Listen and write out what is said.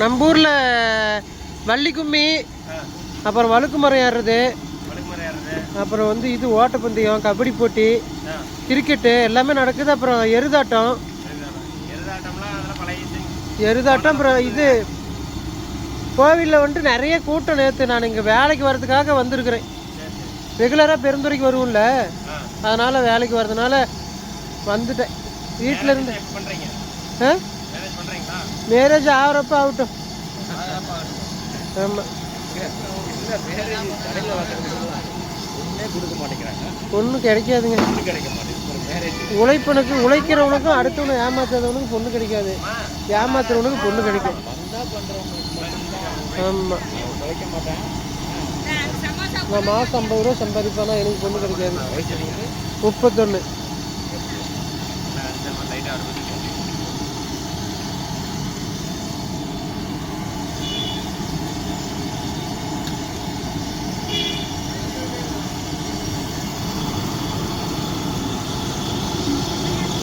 நம்ம ஊரில் வள்ளி கும்மி அப்புறம் வழுக்கு மரம் ஏறுறது. அப்புறம் வந்து இது ஓட்டப்பந்தயம் கபடி போட்டி கிரிக்கெட்டு எல்லாமே நடக்குது. அப்புறம் எருதாட்டம். எருதாட்டம். அப்புறம் இது கோவிலில் வந்துட்டு நிறைய கூட்டம் நேற்று நான் இங்கே வேலைக்கு வர்றதுக்காக வந்திருக்கிறேன். ரெகுலராக பெருந்துறைக்கு வருவோம்ல. அதனால் வேலைக்கு வர்றதுனால வந்துட்டேன். வீட்டில் இருந்து எப்போ பண்ணுறீங்க ஆ? மேரேஜ் ஆகிறப்ப ஆகட்டும் ஆமாம் பொண்ணு கிடைக்காதுங்க. உழைப்பனுக்கு உழைக்கிறவனுக்கும் அடுத்தவனு ஏமாத்தாதவனுக்கு பொண்ணு கிடைக்காது. ஏமாத்துறவனுக்கு பொண்ணு கிடைக்கும். ஆமாம் நான் மாதம் ஐம்பது ரூபா சம்பாதிப்பேனா எனக்கு பொண்ணு கிடைக்காது. முப்பத்தொன்று